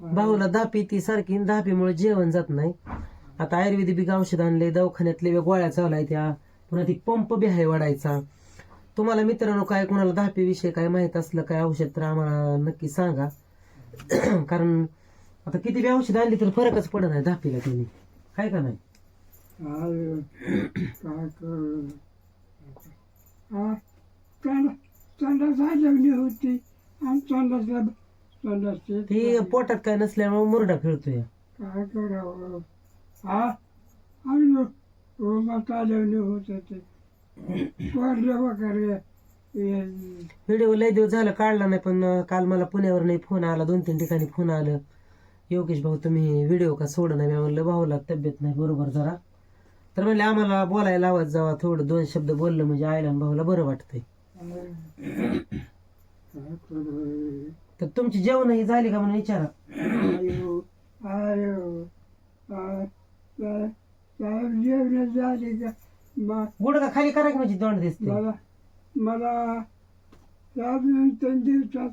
भाऊला दापी ती सारखी दापीमुळे जेवण जात नाही. आता आयुर्वेदिक औषध आणले दवाखान्यातले गोळ्या चालू त्या. पुन्हा ती पंप बी आहे वाढायचा. तुम्हाला मित्रांनो काय कोणाला दापी विषय काय माहीत असलं काय औषध तर आम्हाला नक्की सांगा. कारण आता किती बी औषध आणली तर फरकच पडत नाही दापीला तुम्ही काय का नाही? काय करू होती. आणि ती पोटात काय नसल्यामुळे मुरडा फिरतोय काय करावं? हा? आणि रोमात आजवली होत होते. पडलं वगैरे. हे व्हिडिओ लय दिवस झालं काढला नाही पण काल मला पुण्यावर नाही फोन आला. दोन तीन ठिकाणी फोन आलं. योगेश भाऊ तुम्ही व्हिडिओ का सोड नाही? मी म्हणलं भाऊला तब्येत नाही बरोबर जरा. तर म्हणले आम्हाला बोलायला लावत जावा. थोडं दोन शब्द बोललं म्हणजे आणि भाऊला बरं वाटतंय. तर तुमची जेवण ही झाली का म्हणून विचारा. आयो आयो साहेब जेवण झाले का मा- गुडगा खाली करा की म्हणजे तोंड दिसते मला मला दोन तीन दिवसात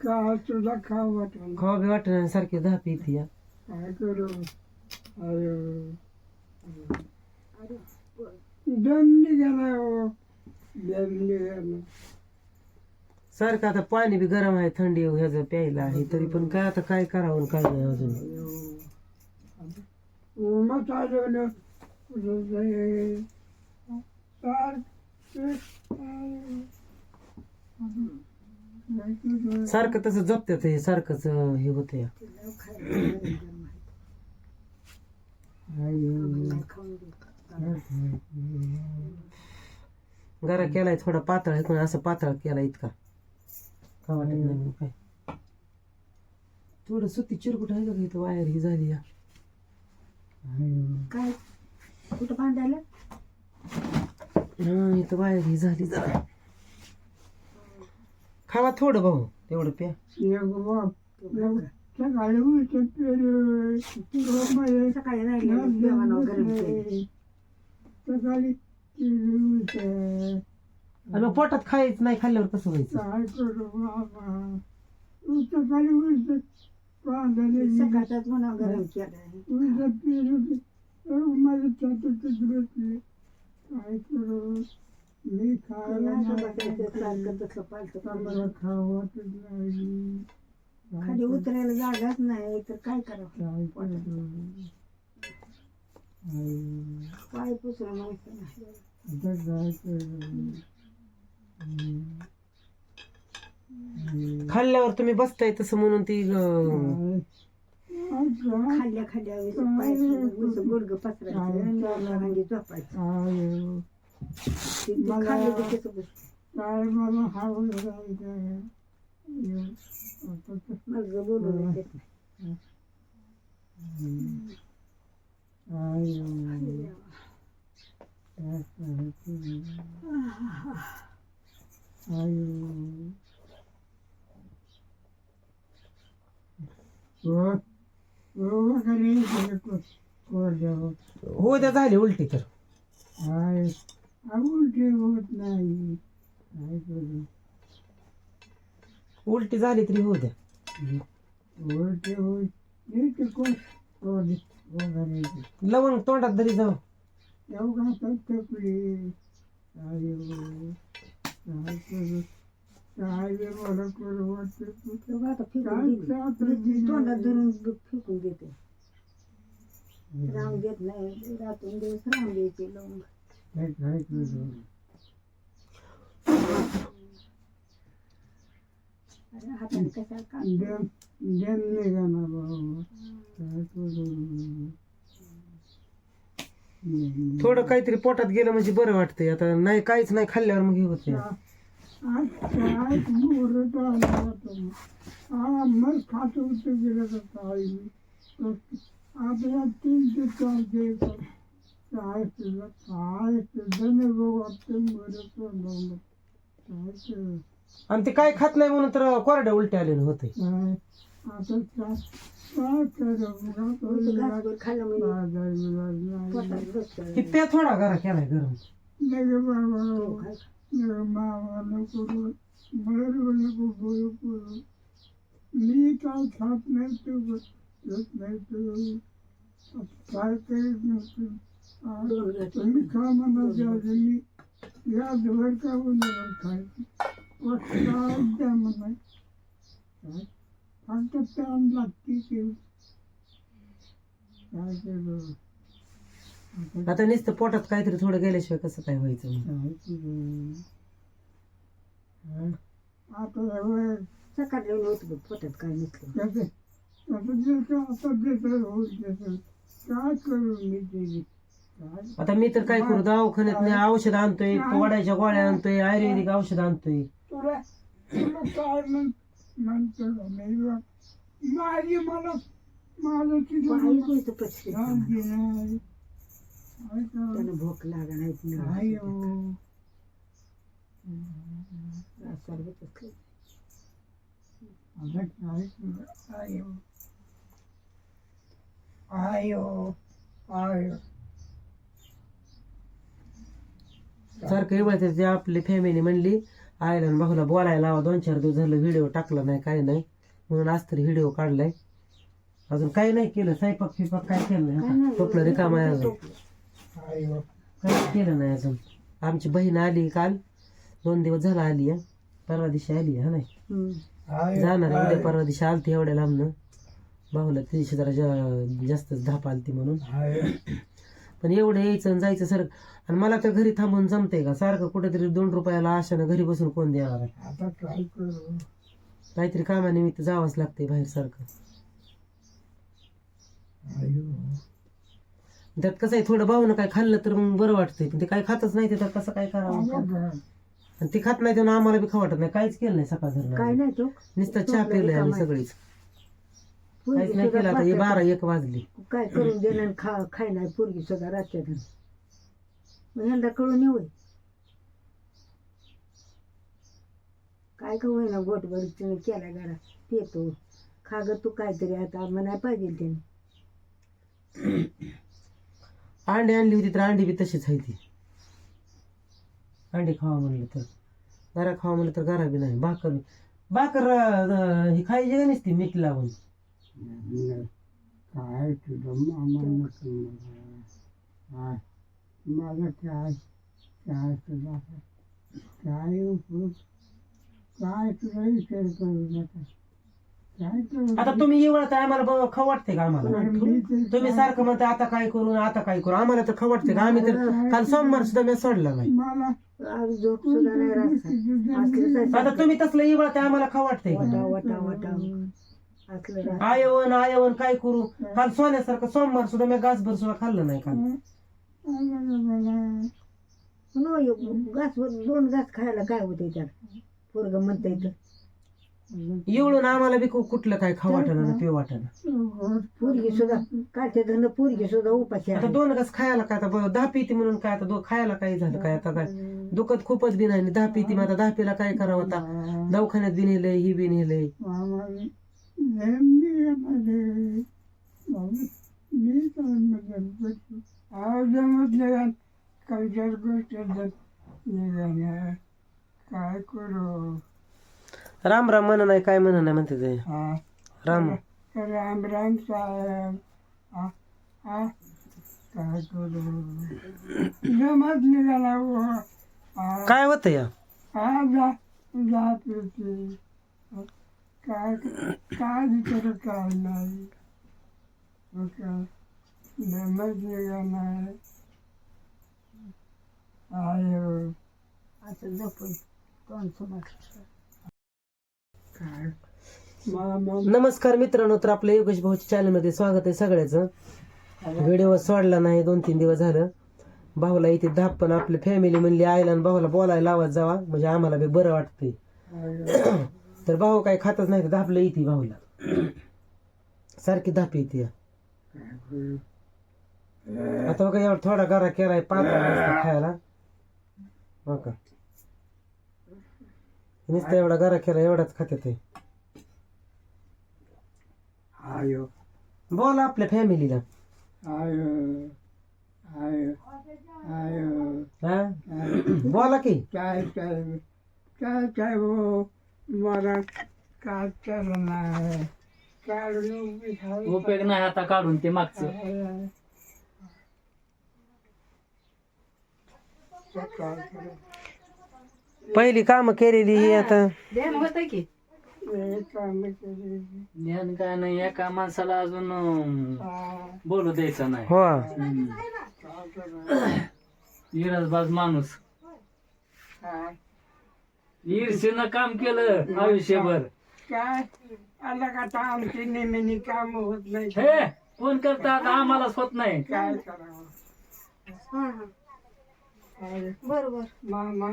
का तुला खाऊ वाटलं. खावा बी वाटत सारखी दहा पिती या काय करू? अयो दम निघाला हो. दम निघाला. सारखं आता पाणी बी गरम आहे थंडी ह्याचं प्यायला आहे तरी पण काय आता काय करावं काय नाही अजून. सारखं तसं जपत्यात हे सारखंच हे होतं गरा केलाय थोडा पातळ पण असं पातळ केला इतका. का वाटत नाही मग काय. थोडं सुती चिरकुट आहे का इथं? वायर ही झाली या. काय? कुठं बांधायला हा इथं वायर ही झाली जरा. खावा थोडं भाऊ तेवढं प्या. सकाळी उठून पेरू सकाळी आणि मग पोटात खायचं नाही खाल्ल्यावर कसं व्हायचं? सकाळचाच म्हणा गरम केलं खाली उतरायला जागाच नाही तर काय करावं? पाय पुसलं माहिती नाही. खाल्ल्यावर तुम्ही बसताय तसं म्हणून ती अं, काय खाल्ल्या खाल्ल्या वेळेस पाय पुसलं, गुडघं पसरायचं आणि वरनं रांगी झोपायचं. काय ते- ते खाल्लं की कसं बसतं. काय मला हवं जायचं माझं बोलून येत नाही. हो त्या झाली उलटी तर. उलटी होत नाही उलटी झाली तरी होऊ द्या. उलटी होत कोण लवंग तोंडात धरी जाऊ. आता तोंडात धरून फेकून देते राम देत नाही रातून दिवस राम द्यायचे लवंग काय काय करू? अरे हाताने कशाला काम डॅम डॅम निघाला बाबा काय करू थोडं काहीतरी पोटात गेलं म्हणजे बरं वाटतंय. आता नाही काहीच नाही खाल्ल्यावर मग हे होते आज काय मुहूर्त आला होता. हा मग खात होतं गेलं तर काय मी आपल्या तीन ते चार दिवस काय तुझं काय तुझं नाही बघू आपण बरं तोंडाला काय करू आणि ते काय खात नाही म्हणून तर कोरड्या उलट्या आले होते काय आता काय खाल्लं म्हणजे पोटात बसतं. थोडा घरा केलाय गरम बाबा नको मी काय खात नाही तू येत नाही तू काय करीत नसतो तुम्ही खा म्हणा मी या दिवस का उन्हाळ्यात खायचं द्या म्हणा फक्त प्यान लागते ते काय केलं आता आता नुसतं पोटात काहीतरी थोडं गेल्याशिवाय कसं काय व्हायचं मग? काय केलं? आता एवढं सकाळी येऊन होत बघ पोटात काय नसलं त्याचं त्याचं जे काय आता काय करू मी ते काय? आता मी तर काय करू दवाखान्यात औषध आणतोय वडाच्या गोळ्या आणतोय आयुर्वेदिक औषध आणतोय. तुला तुला काय म्हण म्हणतो मी माझी मला माझं नाही? त्यानं भूक लागा नाही हो? काय करू? आयो आयो आयो सारखं ते आपली फॅमिली म्हणली आईला आणि भाऊला बोलायला लावा दोन चार दिवस झालं व्हिडिओ टाकला नाही काय नाही. म्हणून आज तरी व्हिडिओ काढलाय. अजून काही नाही केलं स्वयंपाक फिपाक काय केलं नाही. टोपलं रिकाम आहे अजून. काहीच केलं नाही अजून. आमची बहीण आली काल. दोन दिवस झाला आली आहे परवा दिवशी आली आहे नाही. जाणार आहे उद्या परवा दिवशी आलती एवढ्या लांबनं. भाऊला दिवशी जरा जा- जास्तच धाप आलती म्हणून. पण एवढं यायचं आणि जायचं सर. आणि मला तर घरी थांबून जमतंय का? सारखं कुठेतरी दोन रुपयाला आशानं घरी बसून कोण आता काय करू. काहीतरी कामानिमित्त जावंच लागतंय बाहेर सारखं. त्यात कसं आहे थोडं भाऊनं काय खाल्लं तर मग बरं वाटतंय. पण ते काय खातच नाही ते तर कसं काय करावं आणि ते खात नाही तेव्हा आम्हाला बी खाऊ वाटत नाही. काहीच केलं नाही सकाळ काय धरणं नाही तो. नुसतं चहा पिलंय आम्ही सगळीच. काहीच नाही केलं आता. हे बारा एक वाजली. काय करून देणं आणि खा खाय नाही पोरगी सुद्धा राहत्यात. मग ह्यांना कळून येऊ काय का होईना गोटभर तिने केला गाडा. पितो खा ग तू काहीतरी आता म्हणाय पाहिजे त्याने. अंडी आणली होती तर अंडी बी तशीच आहे ती. अंडी खावा म्हणलं तर. गरा खावा म्हणलं तर गरा बी नाही. भाकर भाकर ही खायची का नसती? मीठ लावून. काय तुझं मामा नको काय? माझं काय? काय तुझा? काय उपयोग? काय तुला विचार करू नका. काय करू आता तुम्ही तर आम्हाला ब- खाऊ वाटते का आम्हाला? मी तुम्ही सारखं म्हणता आता काय करू आता काय करू? आम्हाला तर खाऊ वाटते का? आम्ही तर काल सोमवार सुद्धा मी सोडला नाही. मला आज झोप सुद्धा नाही राहत. आता तुम्ही तसलं एवढं ते आम्हाला खाऊ वाटतंय का? वटा वटा वटा असलं राहत आयवन आयवन काय करू? काल सोन्यासारखं सोमवार सुद्धा मी गासभर सुद्धा खाल्लं नाही काल. घास दोन घास खायला काय होते त्यात? पोरग म्हणता येतं एवढून आम्हाला बी कुठलं काय खाऊ वाटणं ना पिऊ वाटणं. पोरगी सुद्धा काढते धन पोरगी सुद्धा उपाशी आता दोन घास खायला काय आता दहा पिती म्हणून काय आता खायला काय झालं काय आता काय? दुखत खूपच बी नाही. दहा पिती मग आता दहा पिला काय करावं आता? दवाखान्यात बी नेलंय ही बी नेलंय. मी म्हटलं काहीच्या गोष्ट निघाल्या काय करू? राम राम म्हण नाही काय म्हण नाही म्हणते ते. हा. राम. राम राम साहेब. हा हा. काय करू? जमत निघाला हो. काय होतं या? हा जा होती काय काय विचार काय नाही हो निघाला आयो असं जपून समज काय? मामा नमस्कार मित्रांनो तर आपल्या योगेश भाऊच्या चॅनलमध्ये स्वागत आहे सगळ्याचं. व्हिडिओ सोडला नाही दोन तीन दिवस झालं. भाऊला इथे धाप पण आपली फॅमिली म्हणली आईला आणि भाऊला बोलायला लावत जावा. म्हणजे आम्हाला बी बरं वाटतंय. तर भाऊ काही खातच नाही तर धापलं येते भाऊला. सारखी धाप येते काय आता बघा एवढा थोडा गरा केलाय पातळ मस्त खायला. का नुसता एवढा गरा केला एवढाच खाते ते. बोला आपल्या फॅमिलीला. बोला की. काय काय काय काय मला काय नाही काढून उपयोग नाही आता काढून ते मागचं? पहिली कामं केलेली ही आता. ध्यान होतं की? हे काय नाही एका माणसाला अजून अं, हा, बोलू द्यायचं नाही. हो. हम्म. माणूस. ईर्षेनं काम केलं आयुष्यभर. काय? आला का आता आमची नेहमी काम होत नाही हे कोण करतात आम्हालाच होत नाही. काय करावं? हा हा काय बरोबर. मामा.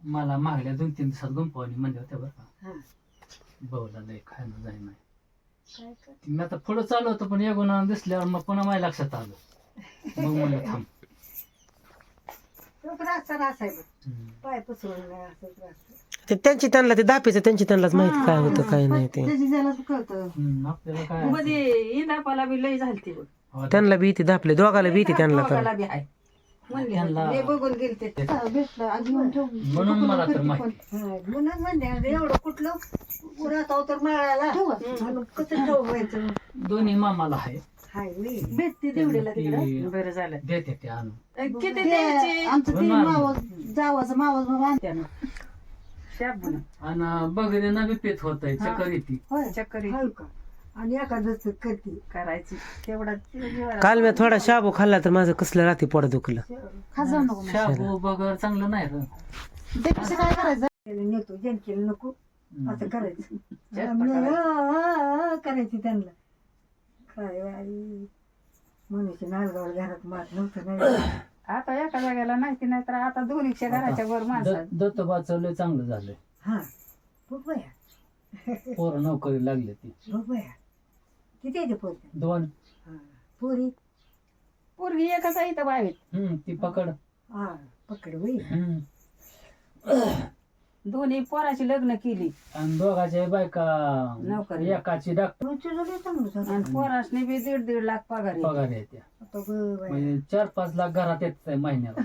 मला मागल्या दोन तीन दिवसात गुंपवणी म्हणजे होत्या बरं का. हा. बहुला लय खायला जाय नाही मी आता पुढं चालू होतं पण या गुन्हा दिसल्यावर मग पुन्हा माझ्या लक्षात आलं. मग म्हणलं थांब. तो त्रास तर असायला हम्म. पाय पसरून नाही असं त्रास ते त्यांची त्यांना ते दापीचं त्यांची त्यांनाच माहीत काय होतं काय नाही ते. त्याची त्याला कळतं. हम्म, आपल्याला काय मध्ये इंदापाला बी लई झालती बघ. हो, त्यांना भीती दापले दोघाला भीती त्यांना तर दोघाला बी आहे. म्हणले त्यांना- मी बघून गेलते. भेटलं आधी येऊन ठेवली. म्हणून मला तर माहिती हा, म्हणून म्हणजे एवढं कुठलं? तर माळाला कसं ठेवायचं दोन्ही मामाला आहे. हाय मी भेटते तेवढीला तिकडं. ती बरं झालं. देते ते आणून. किती द्यायचे? आमचं ते. मावस जावाचं मावस बाबा आणत्यानं शाबून आणि बघणे ना पित होत आहे चक्कर येते. होय. चक्कर का? आणि एखादच करते करायची. तेवढा काल मी थोडा शाबू खाल्ला तर माझं कसलं रात्री पोट दुखलं. खाजाव नको शाबू बगर चांगलं नाही रे. त्यापेक्षा काय करायचं? नेतो जनकेला नको. असं करायचं. करायची त्यांना. काय बाई. मनुष्य नालगाव घरात मार नव्हतं नाही आता एका जागेला नाही नाही तर आता दोन्हीच्या घराच्या वर माणसं द- दत्तोबाचं लय चांगलं झालंय. हा बघ बया पोरं नोकरी लागली ती. बघ बया किती येते पोरी दोन. पोरी? पोरगी एकच आहे तर बावीत. हम्म ती पकड. हा पकड हम्म. दोन्ही पोराची लग्न केली. आणि दोघाच्या बायका नोकरी. एकाची डाक आणि पोरासने बी दीड दीड लाख पगार आहे. पगार येते आता गं बाई. म्हणजे चार पाच लाख घरात येत महिन्याला.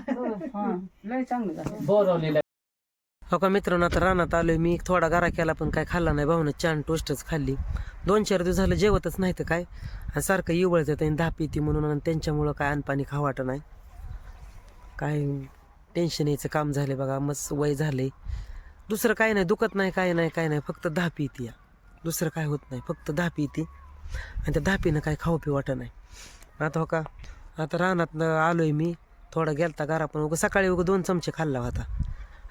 हा, लय चांगलं झालं. बोरवलेल्या हो का मित्रांनो आता रानात आलोय मी. थोडा गारा केला पण काय खाल्ला नाही. भाऊन छान टोस्टच खाल्ली. दोन चार दिवस झालं जेवतच नाही तर काय. आणि सारखं इवळत आणि दहा पिती म्हणून आणि त्यांच्यामुळं काय अनपाणी खावाट नाही. काय टेन्शन यायचं काम झाले बघा. मस्त वय झाले दुसरं काय नाही दुखत नाही काय नाही काय नाही फक्त दहा येते या. दुसरं काय होत नाही फक्त दहा येते. आणि त्या धापीनं काय खाऊ पी वाटत नाही. आता हो का आता रानात आलोय मी थोडा गेलता गारा पण उगं सकाळी उगं दोन चमचे खाल्ला होता.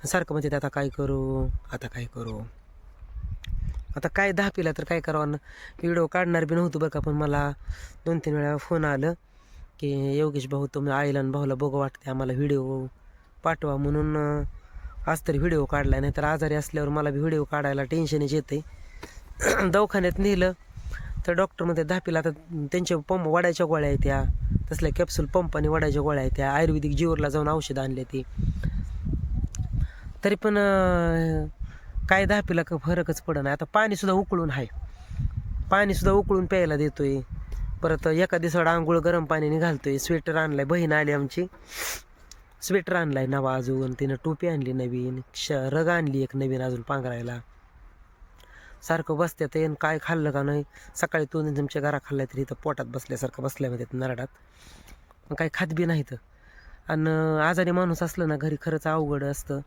सारखं म्हणते आता काय करू आता काय करू? आता काय दहा पिला तर काय करावं? ना व्हिडिओ काढणार बी नव्हतं बरं का पण मला दोन तीन वेळा फोन आलं की योगेश भाऊ तुम्ही आईला आणि भाऊला बघू वाटते आम्हाला व्हिडिओ पाठवा म्हणून आज तरी व्हिडिओ काढला नाही तर आजारी असल्यावर मला बी व्हिडिओ काढायला टेन्शनच येते दवाखान्यात नेलं तर डॉक्टर म्हणते दहा आता त्यांच्या पंप वडायच्या गोळ्या येत्या तसल्या कॅप्सूल पंप आणि वडायच्या गोळ्या येत्या आयुर्वेदिक जीवरला जाऊन औषधं आणले ती. तरी पण काय दहा का फरकच पडणार आता पाणीसुद्धा उकळून आहे पाणीसुद्धा उकळून प्यायला देतोय. परत एका दिवसाड आंघोळ गरम पाण्याने घालतोय. स्वेटर आणलाय. बहीण आली आमची. स्वेटर आणलाय नवा अजून तिनं टोपी आणली नवीन श रग आणली एक नवीन अजून पांघरायला. सारखं बसत्यात आणि काय खाल्लं का नाही सकाळी तू तुमच्या घरा खाल्ल्या तरी इथं पोटात बसल्यासारखं बसल्यामध्ये नरडात. मग काही खात बी नाही तर आणि आजारी माणूस असलं ना घरी खरंच अवघड असतं.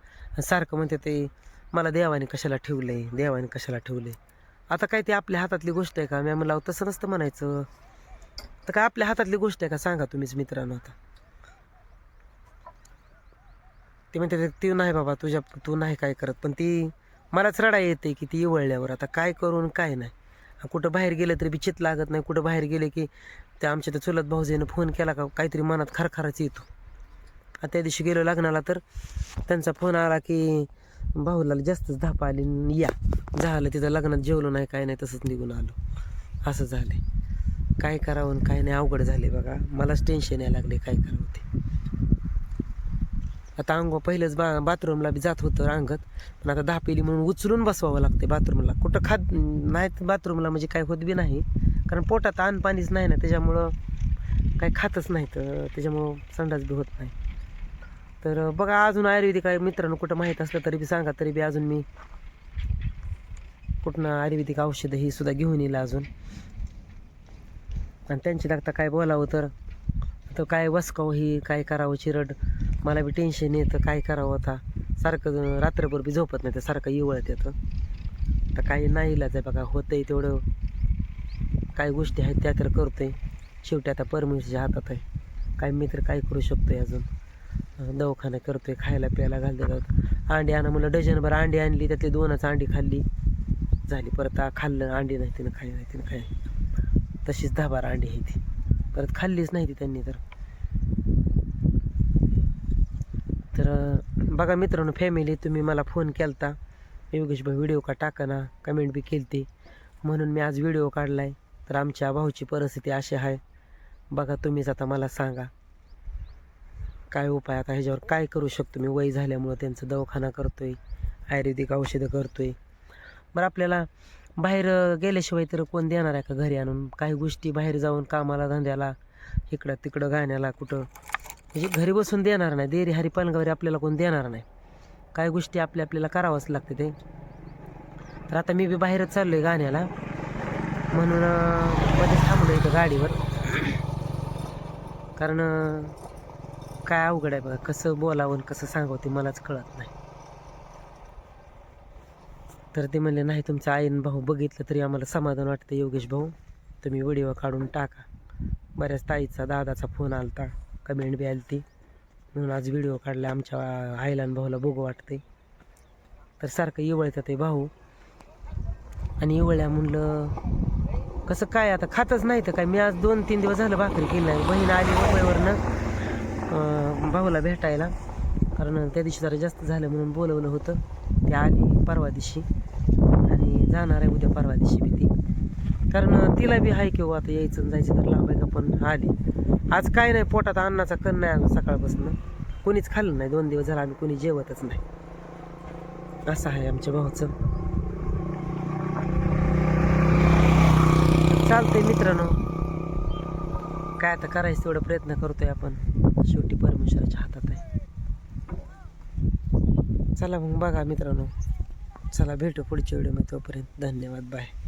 सारखं म्हणते ते मला देवाने कशाला ठेवलं आहे देवाने कशाला ठेवलं आहे आता काय ते आपल्या हातातली गोष्ट आहे का? मी म्हणलं तसं नसतं म्हणायचं. तर काय आपल्या हातातली गोष्ट आहे का? सांगा तुम्हीच मित्रांनो आता. ते म्हणते ती नाही बाबा तुझ्या तू नाही काय करत. पण ती मलाच रडा येते की ती इवळल्यावर आता काय करून काय नाही. कुठं बाहेर गेलं तरी बी चित लागत नाही. कुठं बाहेर गेले की त्या आमच्या त्या चुलत भाऊजीनं फोन केला का काहीतरी मनात खरखराच येतो. आता त्या दिवशी गेलो लग्नाला तर त्यांचा फोन आला की भाऊला जास्तच धाप आली या. झालं तिथं लग्नात जेवलो नाही काय नाही तसंच निघून आलो. असं झालं काय करावं काय नाही अवघड झाले बघा. मलाच टेन्शन यायला लागले काय करावं ते. आता अंगो पहिलेच बा बाथरूमला बी जात होतं अंगत पण आता दापेली म्हणून उचलून बसवावं लागते बाथरूमला. कुठं खात नाही बाथरूमला म्हणजे काय होत बी नाही. कारण पोटात अन्न पाणीच नाही ना त्याच्यामुळं काय खातच नाही तर त्याच्यामुळं संडास बी होत नाही. तर बघा अजून आयुर्वेदिक काय मित्रांनो कुठं माहीत असलं तरी बी सांगा तरी बी अजून मी कुठनं आयुर्वेदिक औषधं ही सुद्धा घेऊन येईल अजून. आणि त्यांची लागता काय बोलावं तर तर काय वसकाव ही काय करावं चिरड. मला बी टेन्शन येतं काय करावं आता? सारखं रात्रभर बी झोपत नाही तर सारखं इवळत येतं. तर काही नाही इलाज आहे बघा होतंय तेवढं. काय गोष्टी आहेत त्या तर करतो आहे शेवटी आता परमेश्वरच्या हातात आहे. काय मी तर काय करू शकतो आहे अजून दवाखाना करतो आहे खायला प्यायला घालतात. अंडी आणा म्हणलं डझनभर अंडी आणली त्यातली दोनच अंडी खाल्ली. झाली परत खाल्लं अंडी नाही तिनं खाय नाही तिनं खाय तशीच दहा बारा अंडी आहे ती. परत खाल्लीच नाही ती त्यांनी तर. तर बघा मित्रांनो फॅमिली तुम्ही मला फोन केला होता योगेश भाई व्हिडिओ का टाका ना कमेंट बी केली म्हणून मी आज व्हिडिओ काढला आहे तर आमच्या भाऊची परिस्थिती अशी आहे. बघा तुम्हीच आता मला सांगा. काय उपाय आता ह्याच्यावर? काय करू शकतो मी? वय झाल्यामुळं त्यांचं दवाखाना करतो आहे आयुर्वेदिक औषधं करतो आहे बरं आपल्याला बाहेर गेल्याशिवाय तर कोण देणार आहे का घरी आणून? काही गोष्टी बाहेर जाऊन कामाला धंद्याला इकडं तिकडं गाण्याला कुठं? म्हणजे घरी बसून देणार नाही. देरी हरी पालगावरी आपल्याला कोण देणार नाही. काय गोष्टी आपल्या आपल्याला करावंच लागते ते. तर आता मी बी बाहेरच चाललो आहे गाण्याला. म्हणून मध्ये थांबलो इथं गाडीवर. कारण काय अवघड आहे बघा. कसं बोलावं कसं सांगावं ते मलाच कळत नाही. तर ते म्हणले नाही तुमचं आईन भाऊ बघितलं तरी आम्हाला समाधान वाटतं योगेश भाऊ. तुम्ही व्हिडिओ काढून टाका. बऱ्याच ताईचा दादाचा फोन आलता. कमेंट बी आली ती म्हणून आज व्हिडिओ काढला आमच्या आईला आणि भाऊला बघू वाटते तर सारखं इवळतं ते भाऊ. आणि इवळ्या म्हणलं कसं काय आता खातच नाही तर काय? मी आज दोन तीन दिवस झालं भाकरी केली नाही. बहीण आली मुंबईवरनं भाऊला भेटायला. कारण त्या दिवशी जरा जास्त झालं म्हणून बोलवलं होतं. ती आली परवा दिवशी. आणि जाणार आहे उद्या परवा दिवशी बी ती. कारण तिला बी हाय किंवा हो, आता यायचं जायचं तर लांब आहे का? पण आली. आज काय नाही पोटात अन्नाचा कण नाही अजून सकाळपासून. कोणीच खाल्लं नाही दोन दिवस झाला आम्ही कोणी जेवतच नाही. असं आहे आमच्या भाऊचं चालतंय मित्रांनो. काय आता करायचं तेवढा प्रयत्न करतोय आपण. शेवटी परमेश्वराच्या हातात आहे. चला मग बघा मित्रांनो. चला भेटू पुढच्या व्हिडिओमध्ये तोपर्यंत. धन्यवाद बाय